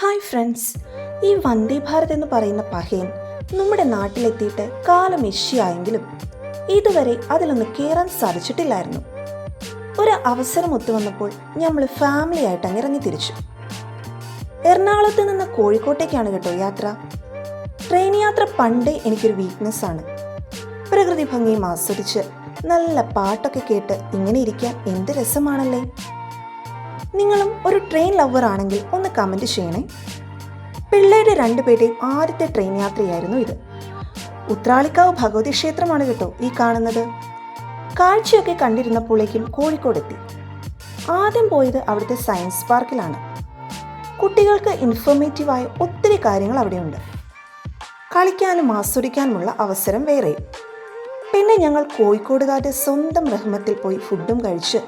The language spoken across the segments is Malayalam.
ഹായ് ഫ്രണ്ട്സ് ഈ വന്ദേ ഭാരത് എന്ന് പറയുന്ന പഹയൻ നമ്മുടെ നാട്ടിലെത്തിയിട്ട് കാലം ഇഷ്യായെങ്കിലും ഇതുവരെ അതിലൊന്ന് കയറാൻ സാധിച്ചിട്ടില്ലായിരുന്നു. ഒരു അവസരം ഒത്തുവന്നപ്പോൾ നമ്മൾ ഫാമിലി ആയിട്ട് അങ്ങ് ഇറങ്ങി തിരിച്ചു. എറണാകുളത്ത് നിന്ന് കോഴിക്കോട്ടേക്കാണ് കേട്ടോ യാത്ര. ട്രെയിൻ യാത്ര പണ്ടേ എനിക്കൊരു വീക്ക്നെസ് ആണ്. പ്രകൃതി ഭംഗിയും ആസ്വദിച്ച് നല്ല പാട്ടൊക്കെ കേട്ട് ഇങ്ങനെ ഇരിക്കാൻ എന്ത് രസമാണല്ലേ? നിങ്ങളും ഒരു ട്രെയിൻ ലവർ ആണെങ്കിൽ കമന്റ് ചെയ്യണേ. പിള്ളേരുടെ രണ്ടുപേരുടെയും ആദ്യത്തെ ട്രെയിൻ യാത്രയായിരുന്നു ഇത്. ഉത്രാളിക്കാവ് ഭഗവതി ക്ഷേത്രമാണ് കേട്ടോ ഈ കാണുന്നത്. കാഴ്ചയൊക്കെ കണ്ടിരുന്നപ്പോഴേക്കും കോഴിക്കോടെത്തി ആദ്യം പോയത് അവിടുത്തെ സയൻസ് പാർക്കിലാണ്. കുട്ടികൾക്ക് ഇൻഫോർമേറ്റീവായ ഒത്തിരി കാര്യങ്ങൾ അവിടെയുണ്ട്. കളിക്കാനും ആസ്വദിക്കാനുമുള്ള അവസരം വേറെ. പിന്നെ ഞങ്ങൾ കോഴിക്കോടുകാരുടെ സ്വന്തം റഹ്മത്തിൽ പോയി ഫുഡും കഴിച്ച്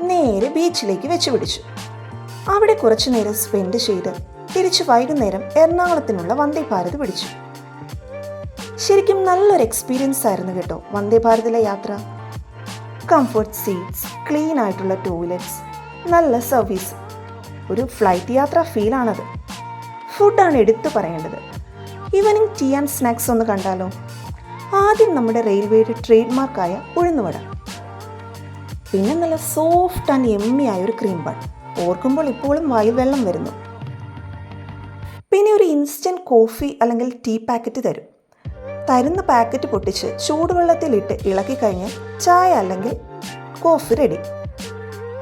നേരെ ബീച്ചിലേക്ക് വെച്ച് പിടിച്ചു അവിടെ കുറച്ചു നേരം സ്പെൻഡ് ചെയ്ത് തിരിച്ച് വൈകുന്നേരം എറണാകുളത്തിനുള്ള വന്ദേ ഭാരത് പിടിച്ചു. ശരിക്കും നല്ലൊരു എക്സ്പീരിയൻസ് ആയിരുന്നു കേട്ടോ വന്ദേ ഭാരതിലെ യാത്ര. കംഫർട്ട് സീറ്റ്സ് ക്ലീൻ ആയിട്ടുള്ള ടോയ്ലറ്റ്സ് നല്ല സർവീസ് ഒരു ഫ്ലൈറ്റ് യാത്ര ഫീലാണത് ഫുഡാണ് എടുത്തു പറയേണ്ടത്. ഈവനിങ് ടീ ആൻഡ് സ്നാക്സ് ഒന്ന് കണ്ടാലോ? ആദ്യം നമ്മുടെ റെയിൽവേയുടെ ട്രേഡ് മാർക്കായ ഉഴുന്നുവട. പിന്നെ നല്ല സോഫ്റ്റ് ആൻഡ് എമ്മിയായ ഒരു ക്രീം ബൺ ഓർക്കുമ്പോൾ ഇപ്പോഴും വായിൽ വെള്ളം വരുന്നു. പിന്നെ ഒരു ഇൻസ്റ്റന്റ് കോഫി അല്ലെങ്കിൽ ടീ പാക്കറ്റ് തരും. തരുന്ന പാക്കറ്റ് പൊട്ടിച്ച് ചൂടുവെള്ളത്തിലിട്ട് ഇളക്കി കഴിഞ്ഞ് ചായ അല്ലെങ്കിൽ കോഫി റെഡി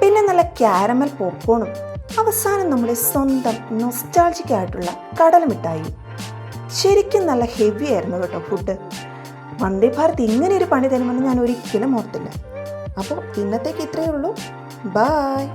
പിന്നെ നല്ല ക്യാരമൽ പോപ്കോണും അവസാനം നമ്മുടെ സ്വന്തം നൊസ്റ്റാൾജിക്കായിട്ടുള്ള ആയിട്ടുള്ള കടലമിഠായി ശരിക്കും നല്ല ഹെവി ആയിരുന്നു കേട്ടോ ഫുഡ് വന്ദേ ഭാരത് ഇങ്ങനെ ഒരു പണി തരുമെന്ന് ഞാൻ ഒരിക്കലും ഓർത്തില്ല. അപ്പോൾ ഇന്നത്തേക്ക് ഇത്രയേ ഉള്ളൂ. ബായ്